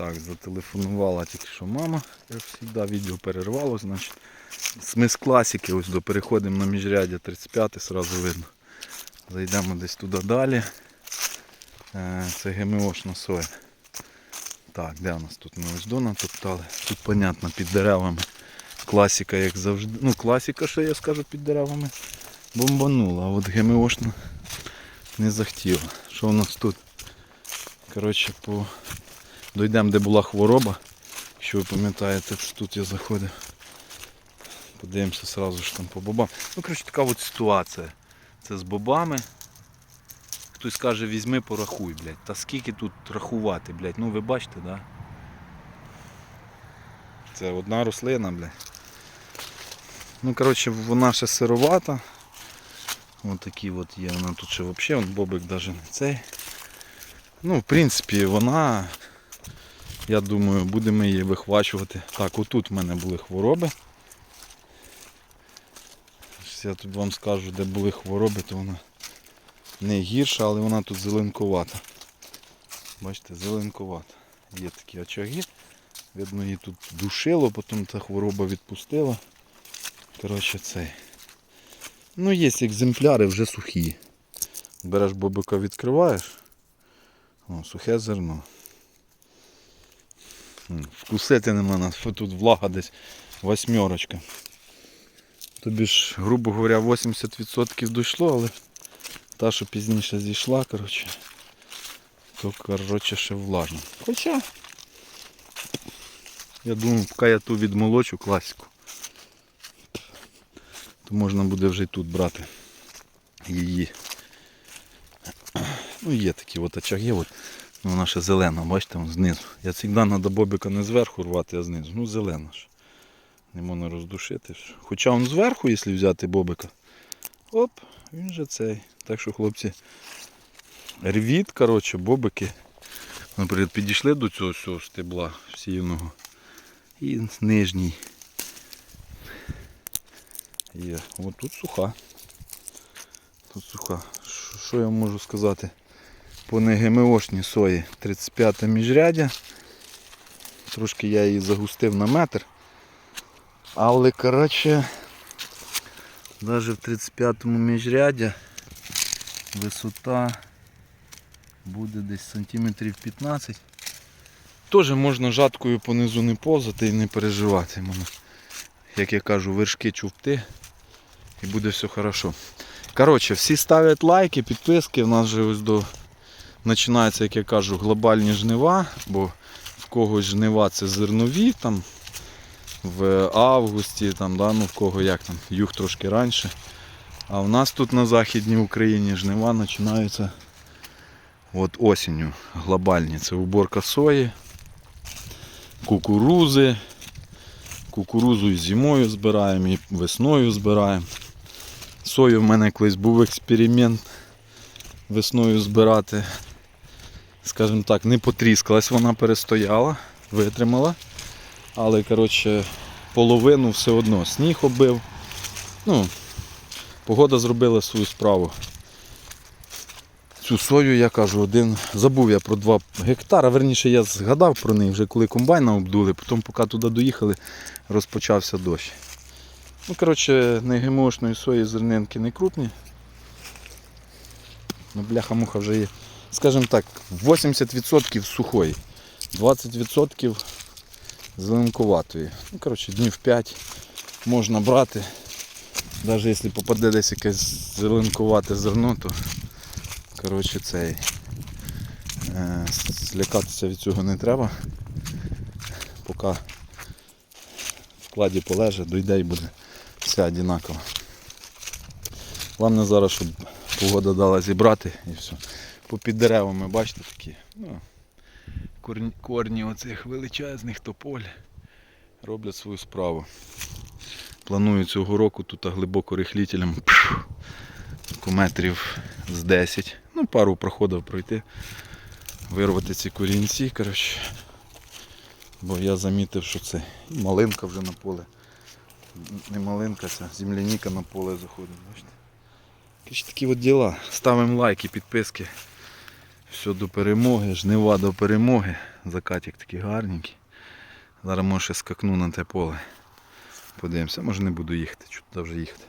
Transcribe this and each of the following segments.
Так, зателефонувала тільки що мама, як завжди, відео перервало, значить. Ми з класики ось до переходимо на міжряддя 35, сразу видно. Зайдемо десь туди далі. Е, Це ГМОшна соя. Так, де у нас тут ми ось до натоптали. Тут, понятно, під деревами. Класика, як завжди. Ну, класика, що я скажу під деревами. Бомбанула, а от ГМОшна не захотіла. Що у нас тут? Коротше, по... дойдемо, де була хвороба. Якщо ви пам'ятаєте, це тут я заходив. Подивимося сразу ж там по бобам. Ну, коротше, така от ситуація. Це з бобами. Хтось каже, візьми, порахуй, блядь. Та скільки тут рахувати, блядь. Ну ви бачите, да? Це одна рослина, блядь. Ну, коротше, вона ще сировата. Ось такі от є. Вона тут ще взагалі, бобик навіть не цей. Ну, в принципі, вона, я думаю, будемо її вихвачувати. Так, отут в мене були хвороби. Я тут вам скажу, де були хвороби, то вона не гірша, але вона тут зеленкувата. Бачите, зеленкувата. Є такі очаги. Видно, її тут душило, потім та хвороба відпустила. Коротше, цей. Ну, є екземпляри вже сухі. Береш бобика, відкриваєш. О, сухе зерно. Вкусити нема нас, тут влага десь восьмерочка. Тобі ж, грубо говоря, 80% дійшло, але та, що пізніше зійшла, коротше, то коротше ще влажно. Хоча, я думаю, поки я ту відмолочу класику, то можна буде вже й тут брати її. Ну є такі от очаги, от, вона ще зелена, бачите, вон знизу. Я завжди треба бобика не зверху рвати, а знизу. Ну зелена ж. Не можна роздушити. Хоча он зверху, якщо взяти бобика, оп, він же цей. Так що хлопці, рвіть, коротше, бобики. Наприклад, підійшли до цього всього стебла всіяного. І нижній. Є. От тут суха. Тут суха. Що я можу сказати? По НГМОшній сої 35 міжрядя. Трошки я її загустив на метр. Але коротше, навіть в 35-му міжряді висота буде десь сантиметрів 15. Теж можна жаткою понизу не повзати і не переживати. Як я кажу, вершки чувти і буде все хорошо. Коротше, всі ставлять лайки, підписки. У нас вже ось до починаються, як я кажу, глобальні жнива, бо в когось жнива це зернові там в августі, там, да, ну в кого як там, юг трошки раніше. А в нас тут на Західній Україні жнива починаються от осінню глобальні. Це уборка сої, кукурузи. Кукурузу і зимою збираємо, і весною збираємо. Сою в мене колись був експеримент весною збирати. Скажімо так, не потріскалась, вона перестояла, витримала. Але коротше, половину все одно сніг оббив. Ну, погода зробила свою справу. Цю сою я кажу, один. Забув я про 2 гектара. Верніше я згадав про неї вже коли комбайна обдули, потім поки туди доїхали, розпочався дощ. Ну, коротше, не сої зернинки не крупні. Ну, бляха-муха вже є. Скажімо так, 80% сухої, 20% зеленкуватої. Ну, коротше, днів 5 можна брати. Навіть якщо попаде десь якесь зеленкувате зерно, то коротше, цей, е, злякатися від цього не треба. Поки в складі полеже, дойде і буде все однаково. Головне зараз, щоб погода дала зібрати і все. Попід деревами, бачите, такі. Ну, корні, корні оцих величезних тополь роблять свою справу. Планую цього року тут глибоко рихлітелем метрів з 10. Ну, пару проходів пройти, вирвати ці корінці, коротше. Бо я замітив, що це малинка вже на поле. Не малинка, це земляніка на поле заходить. Бачите? Такі от діла. Ставимо лайки, підписки. Все до перемоги, жнива до перемоги. Закатик такий гарненький. Зараз може скакну на те поле. Подивимося, може не буду їхати, чого туди вже їхати.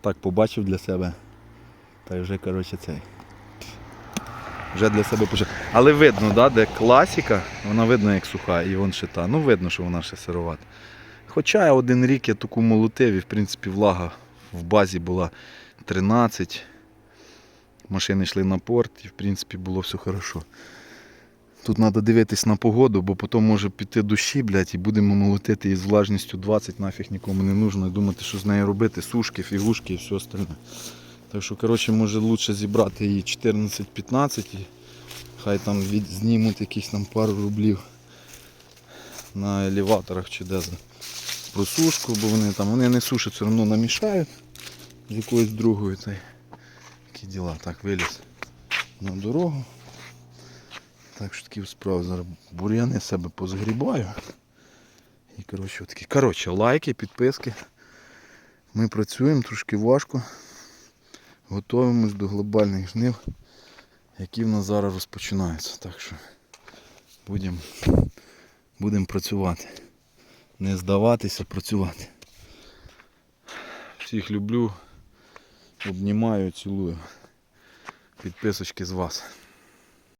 Так побачив для себе. Та вже, коротше, цей. Вже для себе почав. Але видно, да, де класіка, вона видно як суха, і вон ще та. Ну видно, що вона ще сировата. Хоча один рік я таку молотив і в принципі влага в базі була 13. Машини йшли на порт і в принципі було все хорошо. Тут треба дивитись на погоду, бо потім може піти дощі, блядь, і будемо молотити із влажністю 20, нафіг нікому не нужно. І думати, що з нею робити, сушки, фігушки і все остальне. Так що, коротше, може краще зібрати її 14-15 і хай там від, знімуть якісь там пару рублів на елеваторах чи де за просушку, бо вони там вони не сушать, все одно намішають з якоюсь другою. Та й такі діла. Так, виліз на дорогу. Так що такі справи зараз бур'яни себе позагрібаю. І коротше, такі. Коротше, лайки, підписки. Ми працюємо трошки важко. Готуємось до глобальних жнив, які в нас зараз розпочинаються. Так що будемо будем працювати. Не здаватися, працювати. Всіх люблю, обнімаю, цілую. Підписочки з вас.